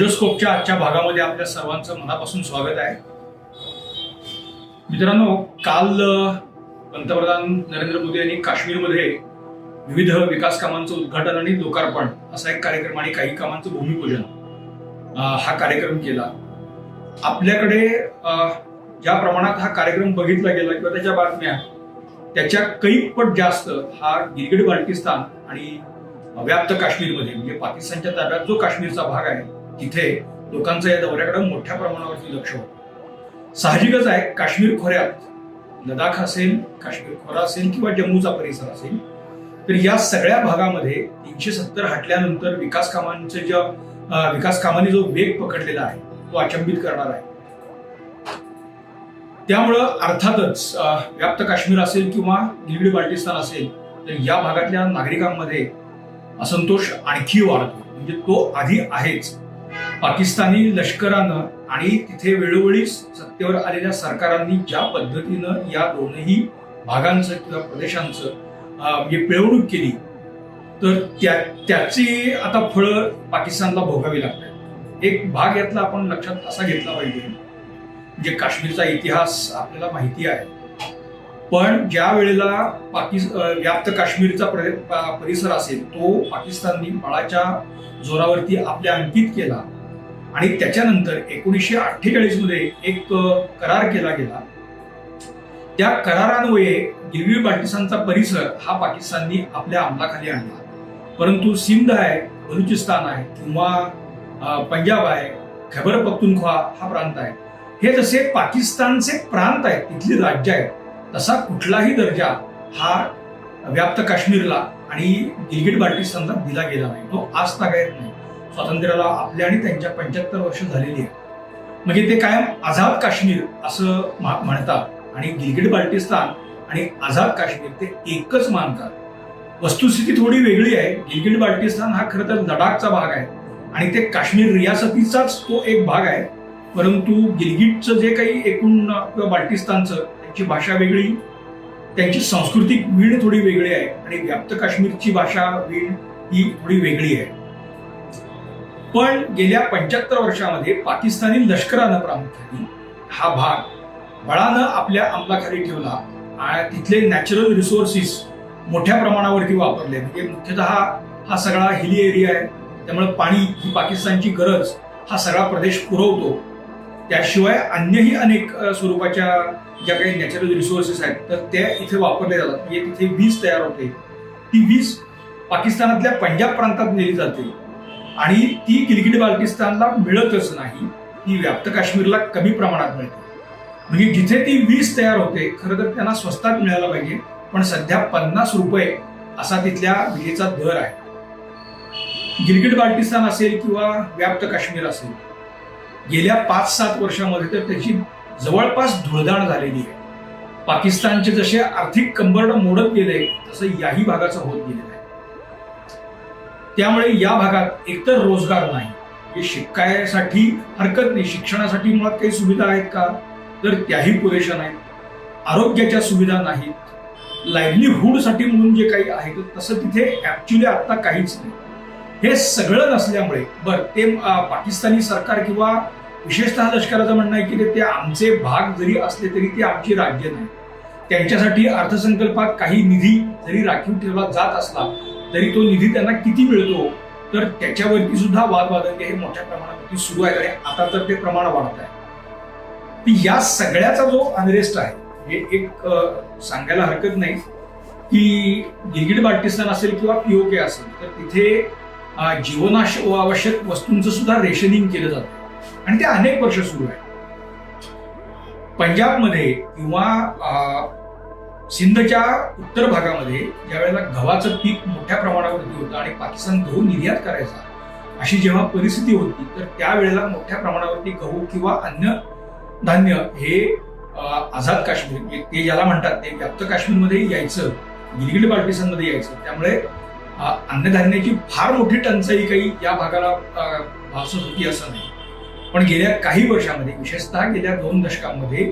नमस्कार आजच्या भागामध्ये आपल्या सर्वांचं मनापासून स्वागत आहे. मित्रांनो काल पंतप्रधान नरेंद्र मोदी यांनी काश्मीरमध्ये विविध विकास कामांचं उद्घाटन आणि लोकार्पण असा एक कार्यक्रम आणि काही कामांचं भूमिपूजन हा कार्यक्रम केला. आपल्याकडे ज्या प्रमाणात हा कार्यक्रम बघितला गेला किंवा त्याच्या बातम्या त्याच्या कैकपट जास्त हा गिरगिड बाल्टिस्तान आणि व्याप्त काश्मीरमध्ये म्हणजे पाकिस्तानच्या ताब्यात जो काश्मीरचा भाग आहे तिथे लोकांचं या दौऱ्याकडे मोठ्या प्रमाणावरती लक्ष होतं. साहजिकच आहे काश्मीर खोऱ्यात लडाख असेल काश्मीर खोरा असेल किंवा जम्मूचा परिसर असेल तर या सगळ्या भागामध्ये तीनशे सत्तर हटल्यानंतर विकास कामांचे ज्या विकास कामांनी जो वेग पकडलेला आहे तो अचंबित करणार आहे. त्यामुळं अर्थातच व्याप्त काश्मीर असेल किंवा गिलगिट बाल्टिस्तान असेल तर या भागातल्या नागरिकांमध्ये असंतोष आणखी वाढतो. म्हणजे तो आधी आहेच. पाकिस्तानी लष्करानं आणि तिथे वेळोवेळी सत्तेवर आलेल्या सरकारांनी ज्या पद्धतीनं या दोनही भागांचं किंवा प्रदेशांचं म्हणजे पिळवणूक केली तर त्या त्याची आता फळं पाकिस्तानला भोगावी लागतात. एक भाग यातला आपण लक्षात असा घेतला पाहिजे म्हणजे काश्मीरचा इतिहास आपल्याला माहिती आहे. पण ज्या वेळेला पाकिस् व्याप्त काश्मीरचा प्र- परिसर असेल तो पाकिस्ताननी बळाच्या जोरावरती आपल्या अंकित केला आणि त्याच्यानंतर एकोणीसशे अठ्ठेचाळीसमध्ये एक करार केला गेला. त्या करारान्वये गिरवी बाल्टिस्तानचा परिसर हा पाकिस्ताननी आपल्या अंमलाखाली आणला. परंतु सिंध आहे बलुचिस्तान आहे किंवा पंजाब आहे खैबर पख्तुनख्वा हा प्रांत आहे. हे जसे पाकिस्तानचे प्रांत आहेत तिथली राज्य आहेत तसा कुठलाही दर्जा हा व्याप्त काश्मीरला आणि गिलगिट बाल्टिस्तानला दिला गेला नाही. तो आज तागायत नाही. स्वातंत्र्याला आपल्या आणि त्यांच्या पंच्याहत्तर वर्ष झालेली आहे. म्हणजे ते कायम आझाद काश्मीर असं म्हणतात. आणि गिलगिट बाल्टिस्तान आणि आझाद काश्मीर ते एकच मानतात. वस्तुस्थिती थोडी वेगळी आहे. गिलगिट बाल्टिस्तान हा खरं तर लडाखचा भाग आहे. आणि ते काश्मीर रियासतीचाच तो एक भाग आहे. परंतु गिलगिटचं जे काही एकूण किंवा बाल्टिस्तानचं त्यांची भाषा वेगळी. त्यांची सांस्कृतिक वीण थोडी वेगळी आहे. आणि व्याप्त काश्मीरची भाषा वीण ही थोडी वेगळी आहे. पण गेल्या पंच्याहत्तर वर्षामध्ये पाकिस्तानी लष्करानं प्रामुख्याने हा भाग बळानं आपल्या अंमलाखाली ठेवला आणि तिथले नॅचरल रिसोर्सेस मोठ्या प्रमाणावरती वापरले. म्हणजे मुख्यतः हा सगळा हिली एरिया आहे. त्यामुळे पाणी ही पाकिस्तानची गरज हा सगळा प्रदेश पुरवतो. त्याशिवाय अन्यही अनेक स्वरूपाच्या ज्या काही नॅचरल रिसोर्सेस आहेत तर त्या इथे वापरले जातात. म्हणजे तिथे वीज तयार होते. ती वीज पाकिस्तानातल्या पंजाब प्रांतात नेली जाते. आणि ती गिलगिट बाल्टिस्तानला मिळतच नाही. ती व्याप्त काश्मीरला कमी प्रमाणात मिळते. म्हणजे जिथे ती वीज तयार होते खरं तर त्यांना स्वस्तात मिळायला पाहिजे पण सध्या पन्नास रुपये असा तिथल्या विजेचा दर आहे. गिलगिट बाल्टिस्तान असेल किंवा व्याप्त काश्मीर असेल गेल्या पाच सात वर्षामध्ये तर त्याची जवळपास धुळदाण झालेली आहे. पाकिस्तानचे जसे आर्थिक कंबरड मोडत गेले तसं याही भागाचं होत गेलेलं आहे. त्यामुळे या भागात एकतर रोजगार नाही. हे शिकायसाठी हरकत नाही. शिक्षणासाठी मुळात काही सुविधा आहेत का? तर त्याही पुरेशा नाहीत. आरोग्याच्या सुविधा नाहीत. लाईव्हलीहूडसाठी म्हणून जे काही आहे तसं तिथे ऍक्च्युली आता काहीच नाही. हे सगळं नसल्यामुळे बरं ते पाकिस्तानी सरकार किंवा विशेषतः लष्कराचं म्हणणं आहे की ते- ते आमचे भाग जरी असले तरी ते आमची राज्य नाही. त्यांच्यासाठी अर्थसंकल्पात काही निधी जरी राखीव ठेवला जात असला तरी तो निधी त्यांना किती मिळतो? तर त्याच्यावरती सुद्धा वादवादंगे हे मोठ्या प्रमाणावरती सुरू आहे आणि आता तर ते प्रमाण वाढत आहे. या सगळ्याचा जो अनरेस्ट आहे हे एक सांगायला हरकत नाही की गिलगिट बाल्टिस्तान असेल किंवा पीओके असेल तर तिथे जीवनाश आवश्यक वस्तूंचं सुद्धा रेशनिंग केलं जातं. आणि ते अनेक वर्ष सुरू आहे. पंजाबमध्ये किंवा सिंधच्या उत्तर भागामध्ये ज्या वेळेला गव्हाचं पीक मोठ्या प्रमाणावरती होतं आणि पाकिस्तान गहू निर्यात करायचा अशी जेव्हा परिस्थिती होती तर त्यावेळेला मोठ्या प्रमाणावरती गहू किंवा अन्य धान्य हे आझाद काश्मीर म्हणजे ते ज्याला म्हणतात ते व्याप्त काश्मीरमध्ये यायचं गिलगिट बाल्टिस्तानमध्ये यायचं. त्यामुळे अन्नधान्याची फार मोठी टंचाई काही या भागाला भासत होती असं नाही. पण गेल्या काही वर्षामध्ये विशेषतः गेल्या दोन दशकांमध्ये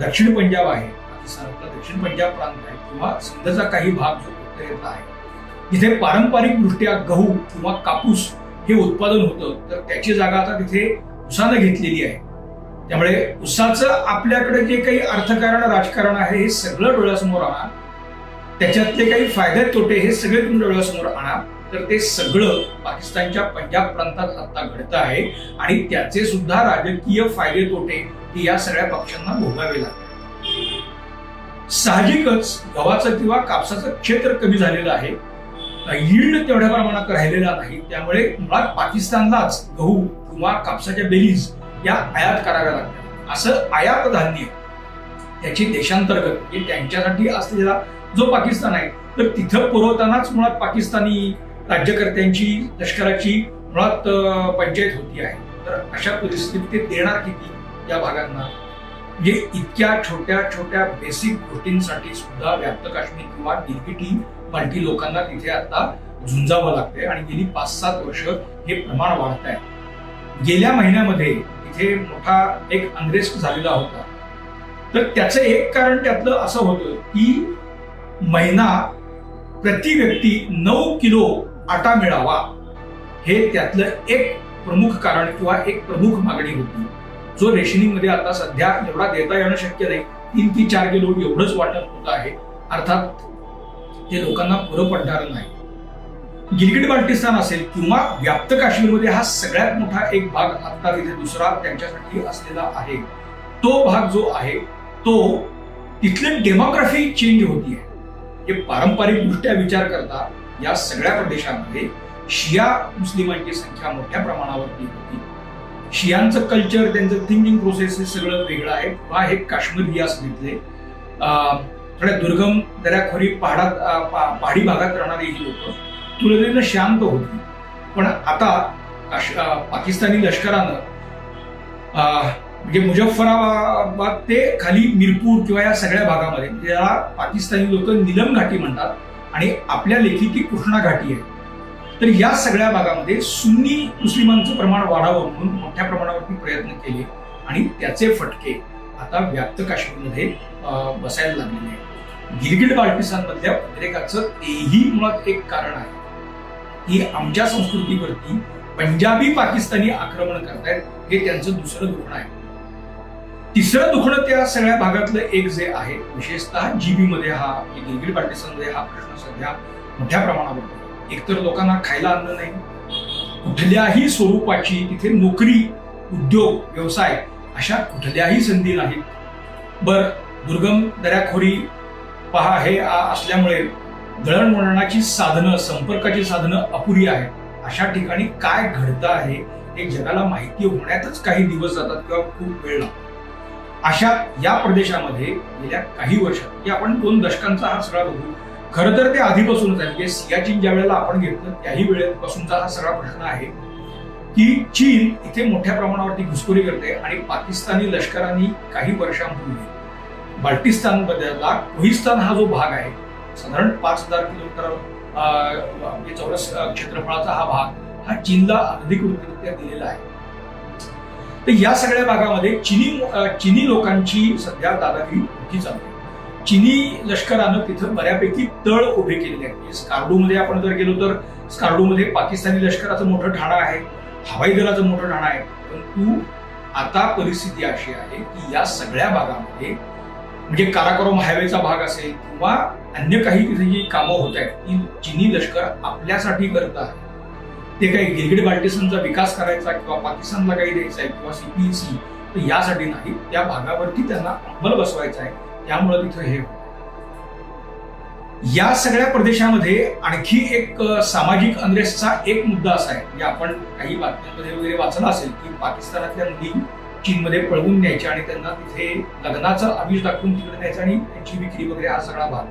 दक्षिण पंजाब आहे पाकिस्तानातला दक्षिण पंजाब प्रांत आहे किंवा सिंधचा काही भाग जो उत्तरेतला आहे जिथे पारंपरिकदृष्ट्या गहू किंवा कापूस हे उत्पादन होतं तर त्याची जागा आता तिथे उसानं घेतलेली आहे. त्यामुळे उसाचं आपल्याकडे जे काही अर्थकारण राजकारण आहे हे सगळं डोळ्यासमोर आणा. त्याच्यातले काही फायदे तोटे हे सगळे तुम्ही डोळ्यासमोर आणा. तर ते सगळं पाकिस्तानच्या पंजाब प्रांतात आता घडतं आहे आणि त्याचे सुद्धा राजकीय फायदे तोटे हे या सगळ्या पक्षांना भोगावे लागतात. साहजिकच गव्हाचं किंवा कापसाचं क्षेत्र कमी झालेलं आहे. यील्ड तेवढ्या प्रमाणात राहिलेला नाही. त्यामुळे मुळात पाकिस्तानलाच गहू किंवा कापसाच्या बेलीज या आयात कराव्या लागतात. असं आयात धान्य त्याची देशांतर्गत म्हणजे त्यांच्यासाठी असलेला जो पाकिस्तान आहे तर तिथं पुरवतानाच मुळात पाकिस्तानी राज्यकर्त्यांची लष्कराची मुळात पंचायत होती आहे. तर अशा परिस्थितीत ते देणार किती या भागांना? म्हणजे इतक्या छोट्या छोट्या बेसिक गोष्टींसाठी सुद्धा व्याप्त काश्मीर किंवा डीपीटी मल्टी लोकांना तिथे आता झुंजावं लागतंय आणि गेली पाच सात वर्ष हे प्रमाण वाढत आहे गेल्या महिन्यामध्ये तिथे मोठा एक अनरेस्ट झालेला होता. तर त्याचं एक कारण त्यातलं असं होतं की महिना प्रति व्यक्ती नऊ किलो आटा मिळावा हे त्यातलं एक प्रमुख कारण किंवा एक प्रमुख मागणी होती. जो रेशनिंगमध्ये आता सध्या एवढा देता येणं शक्य नाही तीन ते चार किलो एवढंच वाटप होत आहे. अर्थात ते लोकांना पुरं पडणार नाही. गिलगिट बाल्टिस्तान असेल किंवा व्याप्त काश्मीरमध्ये हा सगळ्यात मोठा एक भाग आता तिथे दुसरा त्यांच्यासाठी असलेला आहे. तो भाग जो आहे तो तिथली डेमोग्राफी चेंज होती आहे हे पारंपरिकदृष्ट्या विचार करता या सगळ्या प्रदेशामध्ये शिया मुस्लिमांची संख्या मोठ्या प्रमाणावरती होती. शियांचं कल्चर त्यांचं थिंकिंग प्रोसेस हे सगळं वेगळं आहे. हा हे काश्मीर रियास घेतले थोड्या दुर्गम दऱ्याखोरी पहाडात पा- पहाडी भागात राहणारी ही लोक तुलनेनं शांत होती. पण आता काश- पाकिस्तानी लष्करानं म्हणजे मुजफ्फराबाद ते खाली मिरपूर किंवा या सगळ्या भागामध्ये ज्याला पाकिस्तानी लोक निलम घाटी म्हणतात आणि आपल्या लेखी ती कृष्णा घाटी आहे. तर या सगळ्या भागामध्ये सुन्नी मुस्लिमांचं प्रमाण वाढावं म्हणून मोठ्या प्रमाणावरती प्रयत्न केले आणि त्याचे फटके आता व्याप्त काश्मीरमध्ये बसायला लागलेले आहेत. गिलगिट बाल्टिस्तान मधल्या उद्रेकाचं तेही मुळात एक कारण आहे. की आमच्या संस्कृतीवरती पंजाबी पाकिस्तानी आक्रमण करतायत हे त्यांचं दुसरं दुखणं आहे. तिसरं दुखणं त्या सगळ्या भागातलं एक जे आहे विशेषतः जीबीमध्ये हा म्हणजे गिलगिट हा प्रश्न सध्या मोठ्या प्रमाणावर एकतर लोकांना खायला अन्न नाही. कुठल्याही स्वरूपाची तिथे नोकरी उद्योग व्यवसाय अशा कुठल्याही संधी नाहीत बर दुर्गम दऱ्याखोरी पहा हे असल्यामुळे दळणवळणाची साधनं संपर्काची साधनं अपुरी आहेत. अशा ठिकाणी काय घडतं आहे हे जगाला माहिती होण्यातच काही दिवस जातात किंवा खूप वेळ लागतो. अशा या प्रदेशामध्ये गेल्या काही वर्षात म्हणजे आपण दोन दशकांचा हा सगळा बघू खरं तर ते आधीपासूनच आहे. म्हणजे सियाचीन ज्या वेळेला आपण घेतलं त्याही वेळेपासूनचा हा सगळा प्रश्न आहे. की चीन इथे मोठ्या प्रमाणावरती घुसखोरी करते आणि पाकिस्तानी लष्करांनी काही वर्षांपूर्वी बाल्टिस्तान बदलला कोहिस्तान हा जो भाग आहे साधारण पाच हजार किलोमीटर अं, म्हणजे चौरस क्षेत्रफळाचा हा भाग हा चीनला अधिकृतरित्या दिलेला आहे. तर या सगळ्या भागामध्ये चिनी चिनी लोकांची सध्या दादागिरी मोठी चालू आहे. चिनी लष्करानं तिथं बऱ्यापैकी तळ उभे केलेले आहेत. म्हणजे स्कार्डूमध्ये आपण जर गेलो तर स्कार्डूमध्ये पाकिस्तानी लष्कराचं मोठं ठाणं आहे हवाई दलाचं मोठं ठाणं आहे. परंतु आता परिस्थिती अशी आहे की या सगळ्या भागामध्ये म्हणजे काराकोरम हायवेचा भाग असेल किंवा अन्य काही तिथे जी कामं होत आहेत ती चिनी लष्कर आपल्यासाठी करत आहे. ते काही गिलगिट बाल्टिसनचा विकास करायचा किंवा पाकिस्तानला काही द्यायचा आहे किंवा सीपीसी यासाठी नाही. त्या भागावरती त्यांना अंमल बसवायचा आहे. त्यामुळं तिथं हे या सगळ्या प्रदेशामध्ये आणखी एक सामाजिक अनरेस्टचा एक मुद्दा असा आहे म्हणजे आपण काही बातम्यांमध्ये वगैरे वाचलं असेल की पाकिस्तानातल्या मुली चीनमध्ये पळवून न्यायच्या आणि त्यांना तिथे लग्नाचं आमिष दाखवून तिकडे न्यायचं आणि त्यांची विक्री वगैरे हा सगळा भाग.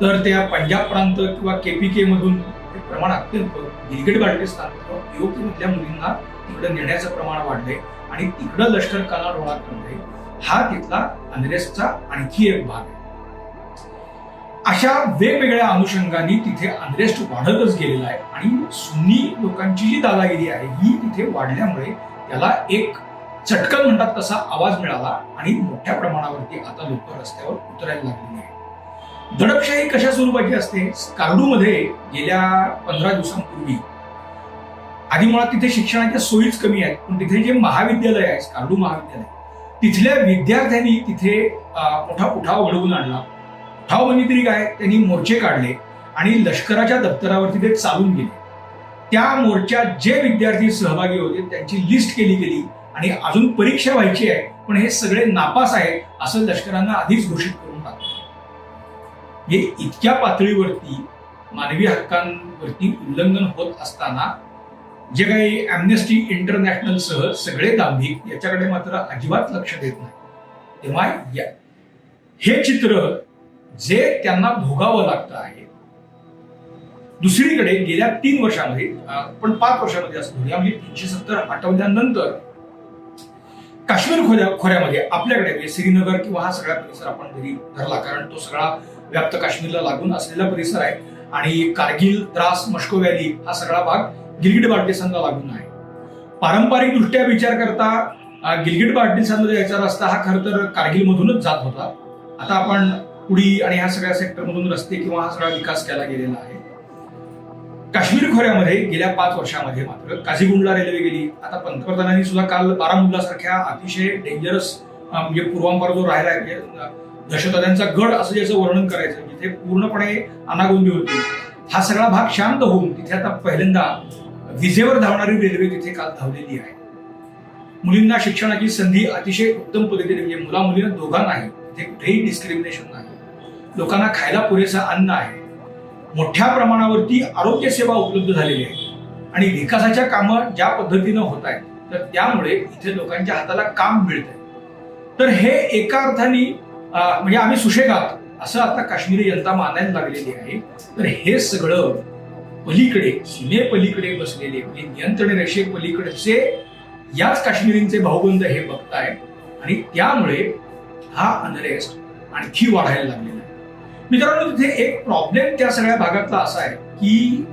तर त्या पंजाब प्रांत किंवा केपीके मधून हे प्रमाण अत्यंत गिलगिट बाल्टिस्तान किंवा पीओके मधल्या मुलींना तिकडे नेण्याचं प्रमाण वाढलंय आणि तिकडं लष्कर कानाड होणार आहे हा तिथला अनरेस्टचा आणखी एक भाग आहे. अशा वेगवेगळ्या अनुषंगाने तिथे अनरेस्ट वाढतच गेलेला आहे आणि सुन्नी लोकांची जी दादागिरी आहे ही तिथे वाढल्यामुळे त्याला एक चटकन म्हणतात तसा आवाज मिळाला आणि मोठ्या प्रमाणावरती आता लोक रस्त्यावर उतरायला लागलेली आहे दडपशाही कशा स्वरूपाची असते? कार्डूमध्ये गेल्या पंधरा दिवसांपूर्वी. आधी मुळात तिथे शिक्षणाच्या सोयीच कमी आहेत पण तिथे जे महाविद्यालय आहे कार्डू महाविद्यालय तिथल्या विद्यार्थ्यांनी तिथे मोठा उठाव घडवून आणला. उठाव म्हणजे तरी काय? त्यांनी मोर्चे काढले आणि लष्कराच्या दप्तरावरती ते चालून गेले. त्या मोर्चात जे विद्यार्थी सहभागी होते त्यांची लिस्ट केली गेली आणि अजून परीक्षा व्हायची आहे पण हे सगळे नापास आहेत असं लष्करानं आधीच घोषित करून टाकलं. हे इतक्या पातळीवरती मानवी हक्कांवरती उल्लंघन होत असताना जे काही अॅम्नेस्टी इंटरनॅशनल सह सगळे दांभिक याच्याकडे मात्र अजिबात लक्ष देत नाही. तेव्हा या हे चित्र जे त्यांना भोगावं लागतं आहे दुसरीकडे गेल्या तीन वर्षामध्ये पण पाच वर्षामध्ये असं धरूया म्हणजे तीनशे सत्तर आठवल्यानंतर काश्मीर खोऱ्या खोऱ्यामध्ये आपल्याकडे म्हणजे श्रीनगर किंवा हा सगळा परिसर आपण जरी धरला कारण तो सगळा व्याप्त काश्मीरला लागून असलेला परिसर आहे. आणि कारगिल द्रास मस्को व्हॅली हा सगळा भाग गिलगिट बाल्टिस्तानला लागून आहे. पारंपरिकदृष्ट्या विचार करता गिलगिट बाल्टिस्तानमध्ये जायचा रस्ता हा खरं तर कारगिलमधूनच जात होता. आता आपण पुडी आणि ह्या सगळ्या सेक्टरमधून रस्ते किंवा हा सगळा विकास केला गेलेला आहे. काश्मीर खोऱ्यामध्ये गेल्या पाच वर्षामध्ये मात्र काझीगुंडला रेल्वे गेली. आता पंतप्रधानांनी सुद्धा काल बारामुल्ला सारख्या अतिशय डेंजरस म्हणजे पूर्वांपार जो राहिला आहे म्हणजे, दहशतवाद्यांचा गड असं ज्याचं वर्णन करायचं जिथे पूर्णपणे अनागोंदी होती. हा सगळा भाग शांत होऊन तिथे आता पहिल्यांदा विजेवर धावणारी रेल्वे तिथे काल धावलेली आहे. मुलींना शिक्षणाची संधी अतिशय उत्तम पद्धतीने म्हणजे मुला मुलींना दोघांनाही तिथे कुठेही डिस्क्रिमिनेशन नाही. लोकांना खायला पुरेसा अन्न आहे. मोठ्या प्रमाणावरती आरोग्य सेवा उपलब्ध झालेली आहे. आणि विकासाच्या कामं ज्या पद्धतीनं होत आहेत तर त्यामुळे इथे लोकांच्या हाताला काम मिळत आहे तर हे एका अर्थाने म्हणजे आम्ही सुशेगात असं आता काश्मीरी जनता मानायला लागलेली आहे. तर हे सगळं पलीकडे सीमेपलीकडे बसलेले म्हणजे नियंत्रण रेषेपलीकडचे याच काश्मीरींचे भाऊबंद हे बघताय. आणि त्यामुळे हा अनरेस्ट आणखी वाढायला लागलेला आहे. मित्रांनो तिथे एक प्रॉब्लेम त्या सगळ्या भागातला असा आहे की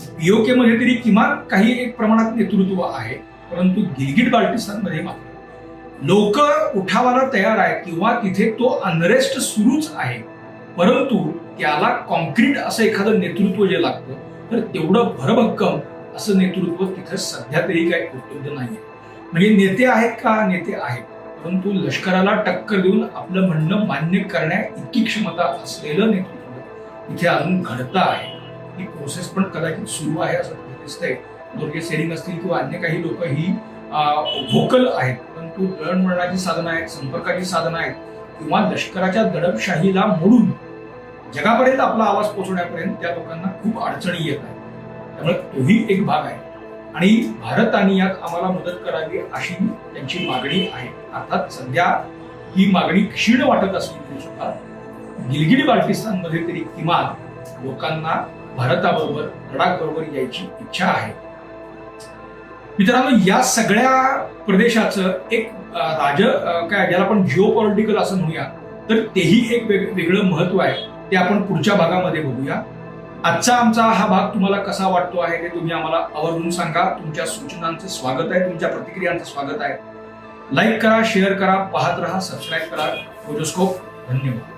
पीओके मध्ये तरी किमान काही एक प्रमाणात नेतृत्व आहे परंतु गिलगिट बाल्टिस्तानमध्ये मात्र. लोक उठावाला तयार आहेत किंवा तिथे तो अनरेस्ट सुरूच आहे परंतु त्याला कॉन्क्रीट असं एखादं नेतृत्व जे लागतं तर तेवढं भरभक्कम असं नेतृत्व तिथं सध्या तरी काही उपलब्ध नाहीये. म्हणजे नेते आहेत का? नेते आहेत. परंतु लष्कराला टक्कर देऊन आपलं म्हणणं मान्य करण्या इतकी क्षमता असलेलं नेतृत्व इथे अजून घडतं आहे. ही प्रोसेस पण कदाचित सुरू आहे असं दिसतंय. दुर्गे सेलिंग असतील किंवा अन्य काही लोक ही व्होकल आहेत. परंतु दळणवळणाची साधनं आहेत संपर्काची साधनं आहेत. किंवा लष्कराच्या दडपशाहीला मोडून जगापर्यंत आपला आवाज पोहोचवण्यापर्यंत त्या लोकांना खूप अडचणी येत आहेत. त्यामुळे तोही एक भाग आहे. आणि भारताने यात आम्हाला मदत करावी अशी त्यांची मागणी आहे. अर्थात सध्या ही मागणी क्षीण वाटत असली तरी सुद्धा गिलगिरी बाल्टिस्तानमध्ये तरी किमान लोकांना भारताबरोबर लडाख बरोबर यायची इच्छा आहे. मित्रांनो या सगळ्या प्रदेशाचं एक राज काय ज्याला आपण जिओ पॉलिटिकल असं म्हणूया तर तेही एक वेग- वेगळं महत्त्व आहे. ते आपण पुढच्या भागामध्ये बघूया. आजचा आमचा हा भाग तुम्हाला कसा वाटतो आहे ते तुम्ही आम्हाला आवर्जून सांगा. तुमच्या सूचनांचं स्वागत आहे तुमच्या प्रतिक्रियांचं स्वागत आहे. लाईक करा शेअर करा पाहत राहा सबस्क्राईब करा. फोटोस्कोप धन्यवाद.